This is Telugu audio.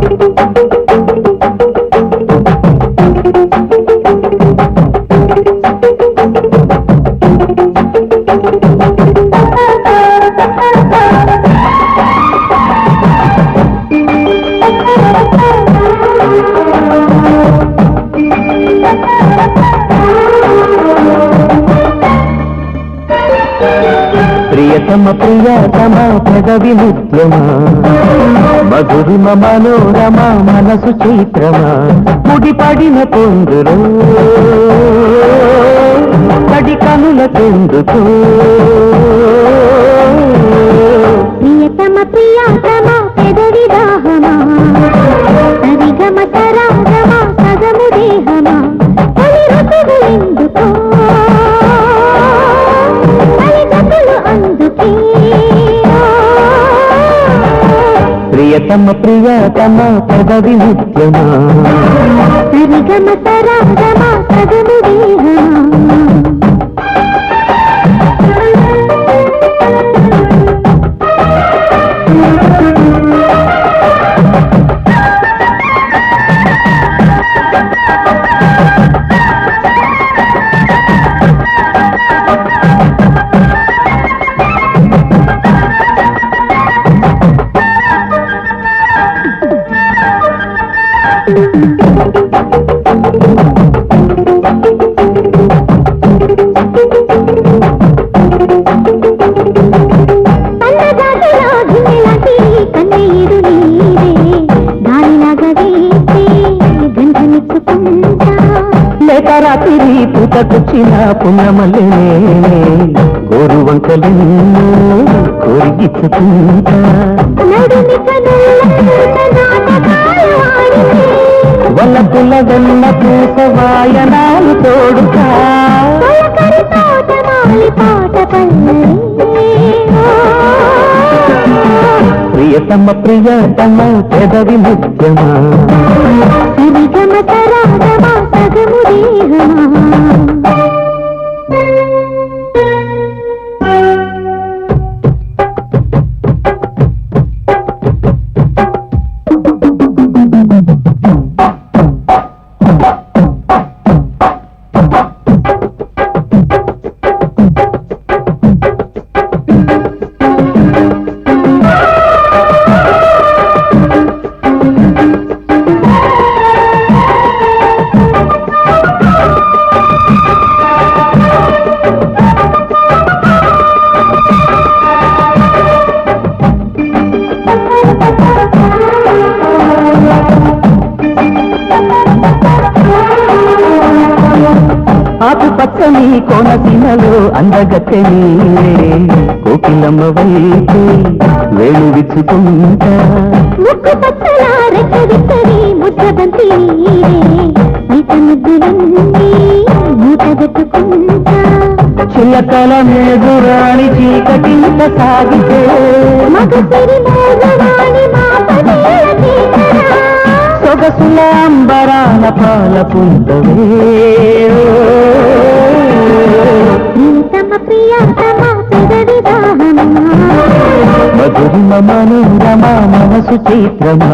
Thank you. ప్రియతమ ప్రియతమ పెదవి ముద్రమా మధురిమ మనోరమ మనసు చైత్రమా? ముడిపడిన పొందులో కడి కనుల చెందుతూ ప్రియతమ ప్రియా తమ ప్రియ తమ పదవి ముద్రమా తిరిగమ తరాగమా పదవి దేహమా రాత్రి పూతకొచ్చిన పున్నమల్లే గోరు వంకలెన్నో కోరిగిచ్చుకుంటా వల్లపుల్ల వెన్న పూస వాయనాలు తోడుతా ప్రియతమ ప్రియతమ పెదవి ముఖ్యమా? ఆకుపచ్చని కోనసీమలో అందగత్తె నీవే. కోకిలమ్మ వైపు వేణు విచ్చుకుంటా. ముక్కు పచ్చల రెక్క విత్తని ముద్దబంతి నీరే మిత ముద్దులన్నీ మూట పెట్టుకుంటా చిల్లకల మేదురాణి చీకటింత సాగితే. మగసిరి మోగవాణి మా పదేల తీకరా సొగసుల అంబరాల పాల పుంతవే మధురిమ మనోరమ మనసు చైత్రమా?